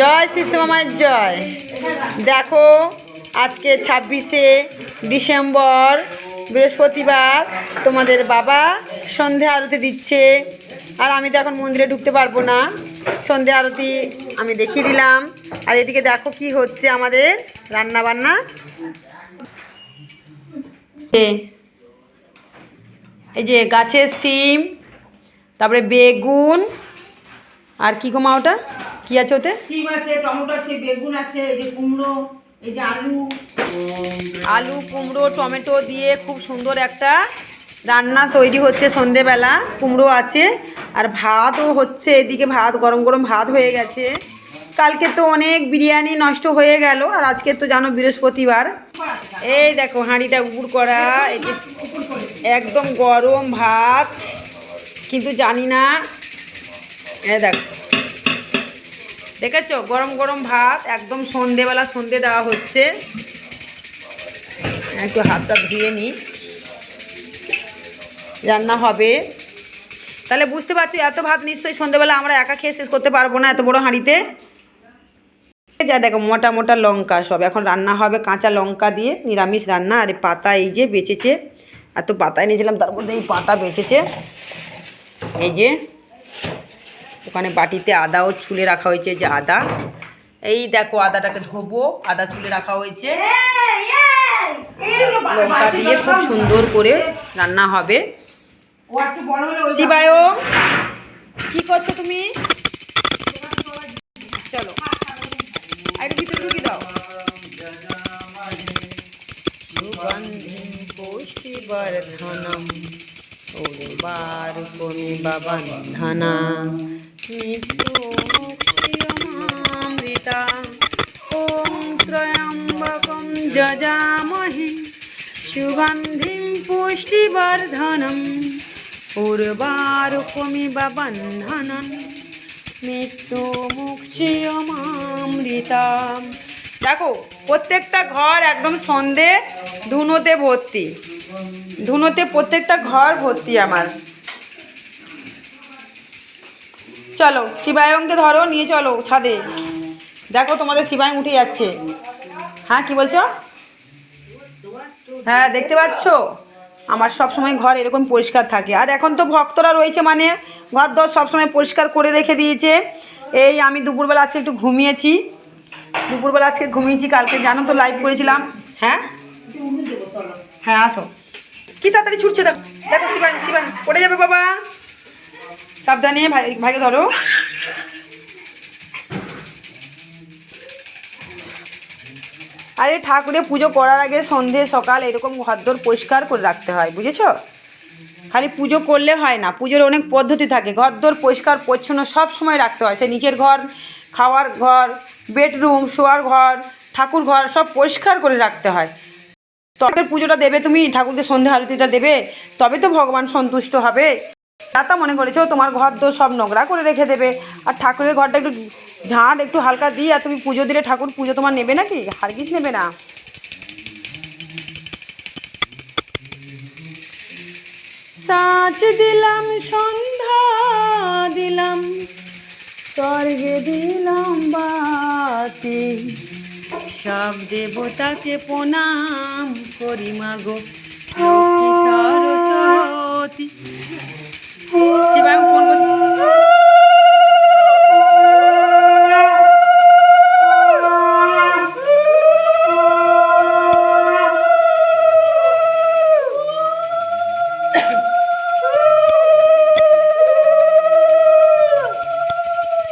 জয় শিবশ্যামা মায়ের জয়। দেখো, আজকে ছাব্বিশে ডিসেম্বর, বৃহস্পতিবার তোমাদের বাবা সন্ধে আরতি দিচ্ছে। আর আমি তো এখন মন্দিরে ঢুকতে পারব না। সন্ধে আরতি আমি দেখিয়ে দিলাম। আর এদিকে দেখো কি হচ্ছে আমাদের রান্না বান্না এই যে গাছের সিম, তারপরে বেগুন, আর কি কমা ওটা? কি আছে ওতে? সিম আছে টমেটো আছে বেগুন আছে এই যে কুমড়ো এই যে আলু। আলু কুমড়ো টমেটো দিয়ে খুব সুন্দর একটা রান্না তৈরি হচ্ছে সন্ধেবেলা। কুমড়ো আছে আর ভাতও হচ্ছে এদিকে ভাত গরম গরম ভাত হয়ে গেছে। কালকে তো অনেক বিরিয়ানি নষ্ট হয়ে গেল আর আজকে তো জানো বৃহস্পতিবার। এই দেখো হাঁড়িটা উপুর করা এই যে একদম গরম ভাত। কিন্তু জানি না এই দেখো। দেখেছ? গরম গরম ভাত, একদম সন্ধেবেলা সন্ধে দেওয়া হচ্ছে। একটু হাতটা ধুয়ে নিই রান্না হবে। তাহলে বুঝতে পারছি, এত ভাত নিশ্চয়ই সন্ধেবেলা আমরা একা খেয়ে শেষ করতে পারব না এত বড় হাঁড়িতে। যা দেখো, মোটা মোটা লঙ্কা সব। এখন রান্না হবে কাঁচা লঙ্কা দিয়ে, নিরামিষ রান্না। আর পাতা এই যে বেঁচেছে। এত পাতায় নিয়েছিলাম তার মধ্যে এই পাতা বেঁচেছে। এই যে ওখানে বাটিতে আদাও ছুলে রাখা হয়েছে যে আদা এই দেখো আদাটাকে ধোবো আদা ছুলে রাখা হয়েছে লঙ্কা দিয়ে খুব সুন্দর করে রান্না হবে শিবায়ও কি করছ তুমি চলো আর ভিতরে ঢুকি দাও উর্বারুকমিবা বন্ধনা মৃত্যুমুক্তিয়মামৃতা ॐ त्र्यम्बकं जजामहे सुगन्धिं पुष्टिवर्धनम् उर्वारुकमिव बन्धनं মৃত্যুমুক্ষিয়মামৃতা দেখো প্রত্যেকটা ঘর একদম সন্ধে ধুনোতে ভর্তি ধুনোতে প্রত্যেকটা ঘর ভর্তি আমার চলো শিবায়নকে ধরো, নিয়ে চলো ছাদে। দেখো তোমাদের শিবায়ন উঠে যাচ্ছে। হ্যাঁ কি বলছো? হ্যাঁ দেখতে পাচ্ছ? আমার সব সময় ঘর এরকম পরিষ্কার থাকে। আর এখন তো ভক্তরা রয়েছে মানে ঘর দর সবসময় পরিষ্কার করে রেখে দিয়েছে। এই আমি দুপুরবেলা আজকে একটু ঘুমিয়েছি। দুপুরবেলা আজকে ঘুমিয়েছি, কালকে জানো তো লাইভ করেছিলাম। হ্যাঁ? হ্যাঁ আসো। কি তাড়াতাড়ি ছুটছে দেখো। দেখো শিবান শিবান পড়ে যাবে বাবা। সাবধানে ভাই, ভাইকে ধরো। আরে ঠাকুরে, পুজো করার আগে সন্ধে, সকাল এরকম ঘরদোর পরিষ্কার করে রাখতে হয়, বুঝেছ? খালি পুজো করলে হয় না, পুজোর অনেক পদ্ধতি থাকে, ঘরদোর পরিষ্কার, পরিচ্ছন্ন সব সময় রাখতে হয়, সে নিচের ঘর, খাওয়ার ঘর, বেডরুম, শোয়ার ঘর, ঠাকুর ঘর সব পরিষ্কার করে রাখতে হয়। তবে পুজোটা দেবে তুমি, ঠাকুরকে সন্ধে আরতিটা দেবে, তবে তো ভগবান সন্তুষ্ট হবে। তা মনে করেছ তোমার ঘর তো সব নোংরা করে রেখে দেবে। আর ঠাকুরের ঘরটা একটু ঝাঁট, একটু হালকা দিই আর তুমি পুজো দিলে ঠাকুর পুজো তোমার নেবে নাকি? হারগিস নেবে না? সাঁচ দিলাম, সন্ধ্যা দিলাম, স্বর্গে দিলাম বাতি। সব দেবতাকে প্রণাম করি মাগো সরস্বতী। শিবায় ফোন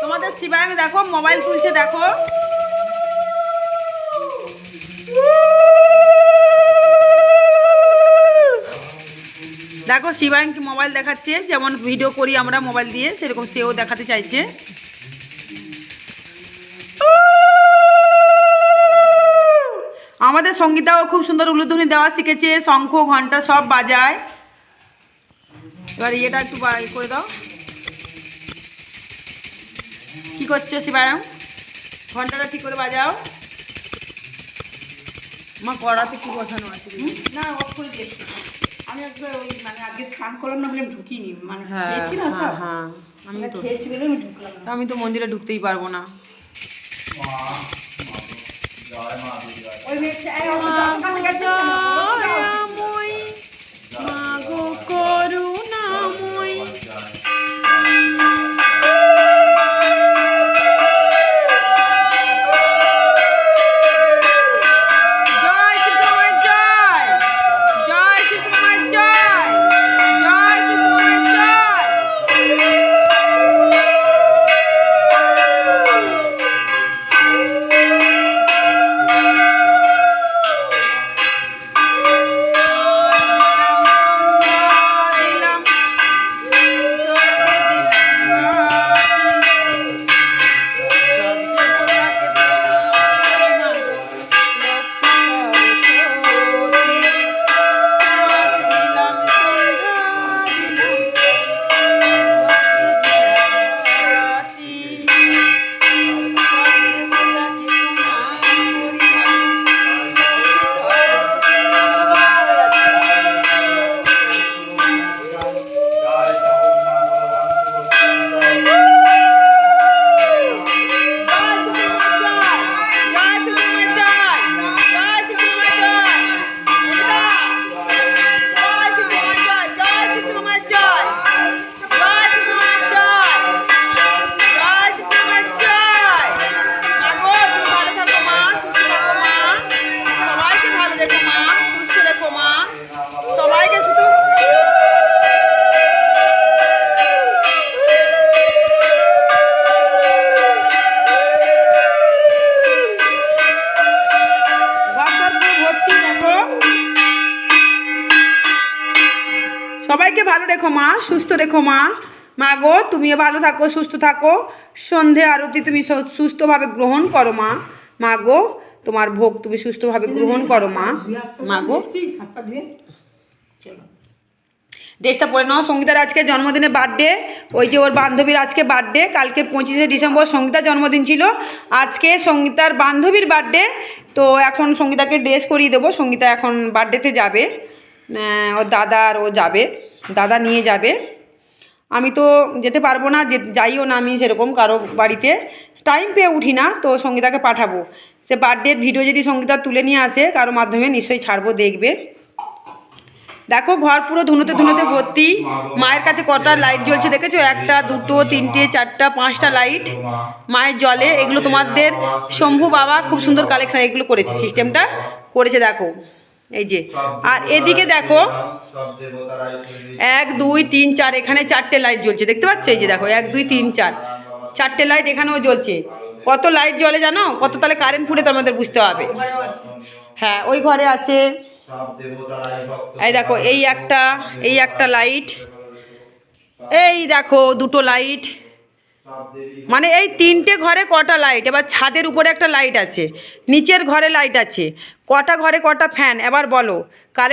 তোমাদের শিবায়ং দেখো মোবাইল তুলছে দেখো। দেখো শিবায়ংকে মোবাইল দেখাচ্ছে, যেমন ভিডিও করি আমরা মোবাইল দিয়ে, সেরকম সেও দেখাতে চাইছে। আমাদের সঙ্গীতাও খুব সুন্দর উলুধ্বনি দেওয়া শিখেছে, শঙ্খ ঘণ্টা সব বাজায়। এবার ইয়েটা একটু বা- ই করে দাও। কি করছ শিবারাম ঘন্টাটা ঠিক করে বাজাও। আমার কড়াতে কি বসানো আছে? না অফ করে আমি একবার ওই মানে আজকে স্নান করলাম না বলে ঢুকিনি মানে হ্যাঁ খেয়েছি না হ্যাঁ সব। হ্যাঁ আমি তো খেয়েছি বলে আমি ঢুকলাম আমি তো মন্দিরে ঢুকতেই পারব না। ওই করুণাময়ী। সবাইকে ভালো রেখো মা সুস্থ রেখো মা। মা গো তুমিও ভালো থাকো সুস্থ থাকো। সন্ধে আরতি তুমি সুস্থভাবে গ্রহণ করো মা। মা গো তোমার ভোগ তুমি সুস্থভাবে গ্রহণ করো মা। মা গো। ড্রেসটা পরে নাও সঙ্গীতার আজকে জন্মদিনে বার্থডে। ওই যে ওর বান্ধবীর আজকে বার্থডে কালকে পঁচিশে ডিসেম্বর সঙ্গীতার জন্মদিন ছিল। আজকে সঙ্গীতার বান্ধবীর বার্থডে তো এখন সঙ্গীতাকে ড্রেস করিয়ে দেবো। সঙ্গীতা এখন বার্থডেতে যাবে। ওর দাদা আর ও যাবে। দাদা নিয়ে যাবে। আমি তো যেতে পারব না, যে যাইও না আমি সেরকম কারও বাড়িতে। টাইম পেয়ে উঠি না, তো সঙ্গীতাকে পাঠাবো। সে বার্থডের ভিডিও যদি সঙ্গীতা তুলে নিয়ে আসে, কারও মাধ্যমে নিশ্চয়ই ছাড়বো, দেখবে। দেখো, ঘর পুরো ধুনোতে ধুনোতে ভর্তি। মায়ের কাছে কটা লাইট জ্বলছে দেখেছ? একটা, দুটো, তিনটে, চারটা, পাঁচটা লাইট মায়ের জলে। এগুলো তোমাদের শম্ভু বাবা খুব সুন্দর কালেকশন এগুলো করেছে সিস্টেমটা করেছে, দেখো। এই যে। আর এদিকে দেখো এক দুই তিন চার এখানে চারটে লাইট জ্বলছে দেখতে পাচ্ছ? এই যে দেখো এক দুই তিন চার। চারটে লাইট এখানেও জ্বলছে। কত লাইট জ্বলে জানো? কত তাহলে কারেন্ট ফুটে তো আমাদের বুঝতে হবে। হ্যাঁ ওই ঘরে আছে। এই দেখো এই একটা এই একটা লাইট এই দেখো দুটো লাইট মানে এই তিনটে ঘরে কটা লাইট এবার ছাদের উপরে একটা লাইট আছে, নিচের ঘরে লাইট আছে। কটা ঘরে কটা ফ্যান এবার বলো, কারেন্ট